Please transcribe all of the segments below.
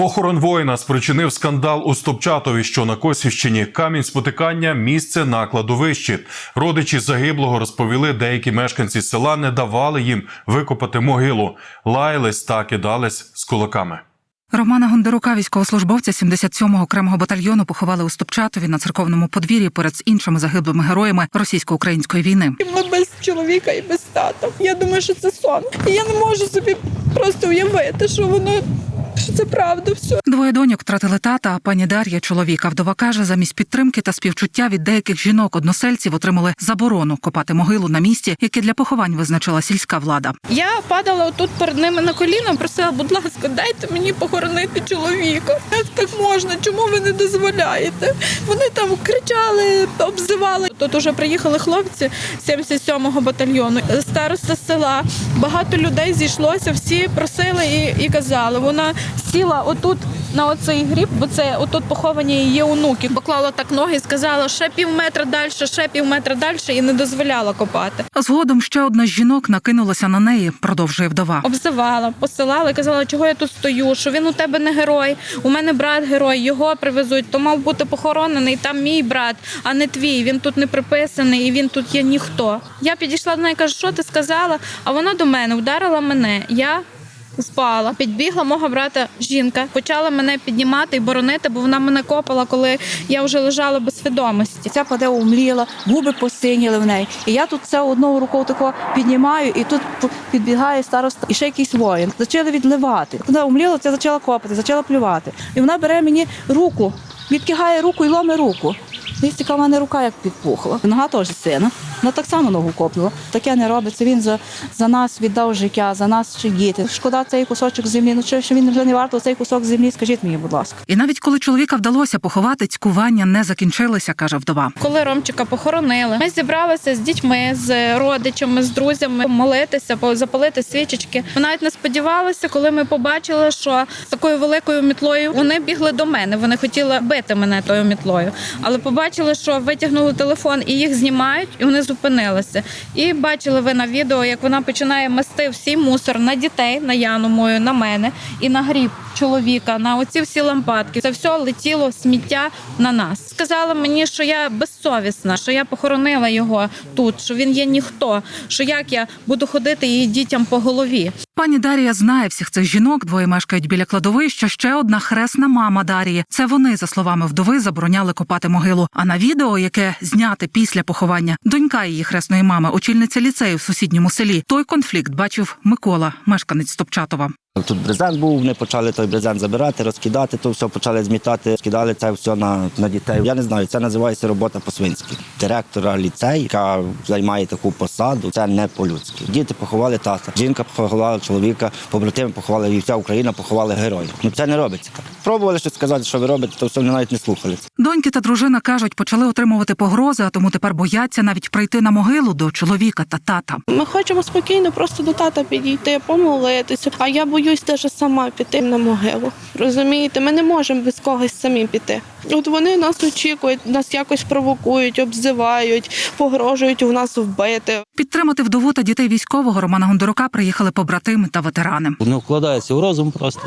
Похорон воїна спричинив скандал у Стопчатові, що на Косівщині. Камінь спотикання місце на кладовищі. Родичі загиблого розповіли, деякі мешканці села не давали їм викопати могилу, лаялись та кидались з кулаками. Романа Гондорука, військовослужбовця 77-го окремого батальйону, поховали у Стопчатові на церковному подвір'ї поряд з іншими загиблими героями російсько-української війни. Ми без чоловіка і без тата. Я думаю, що це сон. І я не можу собі просто уявити, що воно що це правда все. Двоє доньок втратили тата, а пані Дар'я чоловіка. Вдова каже, замість підтримки та співчуття від деяких жінок-односельців отримали заборону копати могилу на місці, яке для поховань визначила сільська влада. Я падала отут перед ними на коліна, просила, будь ласка, дайте мені похоронити чоловіка. Як так можна? Чому ви не дозволяєте? Вони там кричали, обзивали. Тут уже приїхали хлопці 77-го батальйону, староста села. Багато людей зійшлося, всі просили і, і казали. Вона сіла отут на оцей гріб, бо це отут поховані її онуки. Поклала так ноги і сказала, ще пів метра далі, ще пів метра далі, і не дозволяла копати. А згодом ще одна з жінок накинулася на неї, продовжує вдова. Обзивала, посилала і казала, чого я тут стою, що він у тебе не герой. У мене брат герой, його привезуть, то мав бути похоронений там мій брат, а не твій. Він тут не приписаний і він тут є ніхто. Я підійшла до неї, кажу, що ти сказала? А вона до мене вдарила мене. Я Спала, підбігла мого брата жінка, почала мене піднімати і боронити, бо вона мене копала, коли я вже лежала без свідомості. Ця паде умліла, губи посиніли в неї. І я тут це одного рукою тако піднімаю, і тут підбігає староста і ще якийсь воїн. Почали відливати. Вона умліла, це почала копати, почала плювати. І вона бере мені руку, відкигає руку і ломе руку. Дивіться, яка мене рука як підпухла. Нога теж сина. Вона так само ногу копнула. Таке не робиться. Він за, за нас віддав життя, за нас ще діти. Шкода цей кусочок землі. Ну чи що він вже не варто цей кусок землі? Скажіть мені, будь ласка. І навіть коли чоловіка вдалося поховати, цькування не закінчилися, каже вдова. Коли Ромчика похоронили, ми зібралися з дітьми, з родичами, з друзями молитися, запалити свічечки. Ми навіть не сподівалися, коли ми побачили, що з такою великою мітлою вони бігли до мене. Вони хотіли бити мене тою мітлою, але побачили, що витягнули телефон і їх знімають, і вони зупинилися. І бачили ви на відео, як вона починає мести всі мусор на дітей, на Яну мою, на мене і на гріб чоловіка, на оці всі лампадки. Це все летіло сміття на нас. Сказала мені, що я безсовісна, що я похоронила його тут, що він є ніхто, що як я буду ходити її дітям по голові. Пані Дарія знає всіх цих жінок. Двоє мешкають біля кладовища. Ще одна хресна мама Дарії. Це вони, за словами вдови, забороняли копати могилу. А на відео, яке зняте після поховання, донька її хресної мами, очільниця ліцею в сусідньому селі. Той конфлікт бачив Микола, мешканець Стопчатова. Тут брезент був, вони почали той брезент забирати, розкидати, то все почали змітати, скидали це все на, на дітей. Я не знаю, це називається робота по-свинськи. Директора ліцею, яка займає таку посаду, це не по-людськи. Діти поховали тата, жінка поховала чоловіка, побратими поховали, і вся Україна поховали героїв. Ну це не робиться так. Пробували щось сказати, що ви робите, то все вони навіть не слухали. Доньки та дружина кажуть, почали отримувати погрози, а тому тепер бояться навіть прийти на могилу до чоловіка та тата. Ми хочемо спокійно просто до тата підійти, помолитися. А я боюсь даже сама піти на могилу. Розумієте, ми не можемо без когось самі піти. От вони нас очікують, нас якось провокують, обзивають, погрожують у нас вбити. Підтримати вдову та дітей військового Романа Гондорука приїхали побратими та ветерани. не вкладається в розум просто.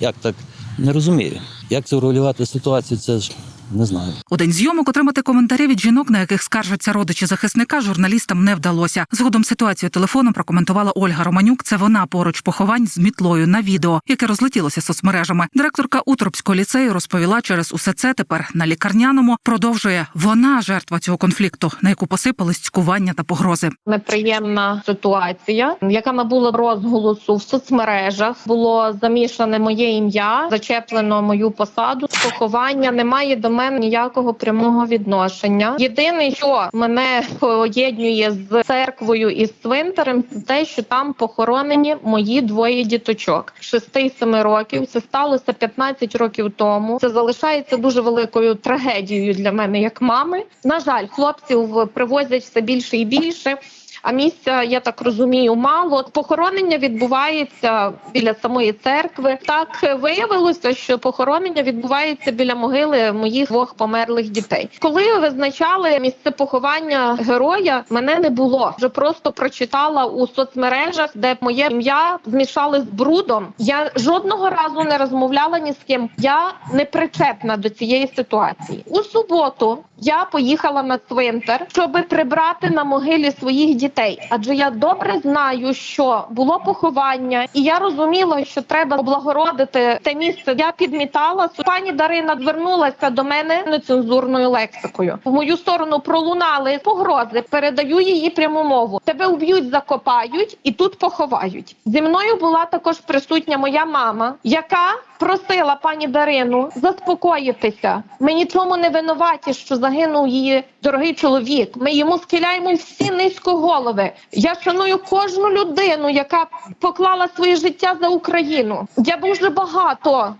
Як так? Не розумію. Як це врегулювати ситуацію, це ж не знаю. У день зйомок отримати коментарі від жінок, на яких скаржаться родичі захисника, журналістам не вдалося. Згодом ситуацію телефоном прокоментувала Ольга Романюк. Це вона поруч поховань з мітлою на відео, яке розлетілося соцмережами. Директорка Утробського ліцею розповіла через усе це тепер на лікарняному. Продовжує вона жертва цього конфлікту, на яку посипались цькування та погрози. неприємна ситуація, яка набула розголосу в соцмережах. Було замішане моє ім'я, зачеплено мою посаду. Поховання не має до мене ніякого прямого відношення. Єдине, що мене поєднує з церквою і з цвинтарем, це те, що там похоронені мої двоє діточок 6-7 років. Це сталося 15 років тому. Це залишається дуже великою трагедією для мене як мами. На жаль, хлопців привозять все більше і більше. А місця, я так розумію, мало. Похоронення відбувається біля самої церкви. Так виявилося, що похоронення відбувається біля могили моїх двох померлих дітей. Коли визначали місце поховання героя, мене не було. Вже просто прочитала у соцмережах, де моє ім'я змішали з брудом. Я жодного разу не розмовляла ні з ким. Я не причетна до цієї ситуації. У суботу я поїхала на цвинтар, щоб прибрати на могилі своїх дітей. Адже я добре знаю, що було поховання, і я розуміла, що треба облагородити те місце. Я підмітала. Пані Дарина звернулася до мене нецензурною лексикою. В мою сторону пролунали погрози. Передаю її пряму мову. Тебе уб'ють, закопають і тут поховають. Зі мною була також присутня моя мама, яка просила пані Дарину заспокоїтися. Ми нічому не винуваті, що загинув її дорогий чоловік. Ми йому схиляємо всі низько голови. Я шаную кожну людину, яка поклала своє життя за Україну. Я дуже багато.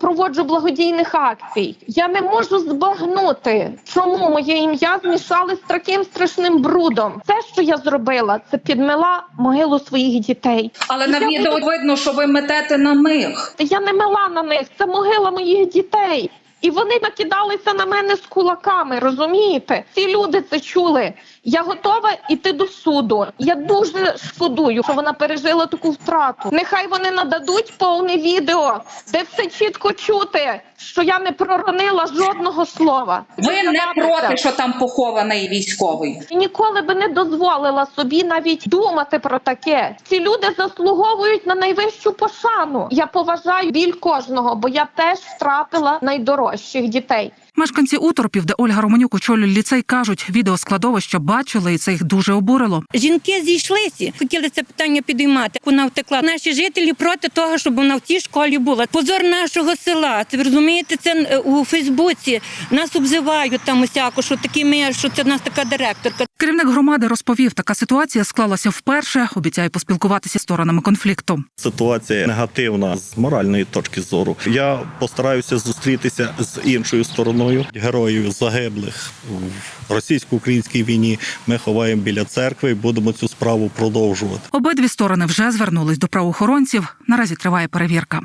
Проводжу благодійних акцій. Я не можу збагнути, чому моє ім'я змішали з таким страшним брудом. Все, що я зробила, це підмила могилу своїх дітей. Але на Я відео буду- видно, що ви метете на них. Я не мила на них, це могила моїх дітей. І вони накидалися на мене з кулаками, розумієте? Ці люди це чули. Я готова йти до суду. Я дуже шкодую, що вона пережила таку втрату. Нехай вони нададуть повне відео, де все чітко чути, що я не проронила жодного слова. Ви не проти, що там похований військовий. І ніколи би не дозволила собі навіть думати про таке. Ці люди заслуговують на найвищу пошану. Я поважаю біль кожного, бо я теж втратила найдорожчих дітей. Мешканці уторпів, де Ольга Романюк очолює ліцей, кажуть, відео складовище бачили, і це їх дуже обурило. Жінки зійшлися, хотіли це питання підіймати. Вона втекла. Наші жителі проти того, щоб вона в тій школі була. Позор нашого села. Це ви розумієте, це е, у Фейсбуці нас обзивають там усяко, що такі ми, що це в нас така директорка. Керівник громади розповів, така ситуація склалася вперше. Обіцяє поспілкуватися з сторонами конфлікту. Ситуація негативна з моральної точки зору. Я постараюся зустрітися з іншою стороною. Героїв загиблих в російсько-українській війні. Ми ховаємо біля церкви і будемо цю справу продовжувати. Обидві сторони вже звернулись до правоохоронців. Наразі триває перевірка.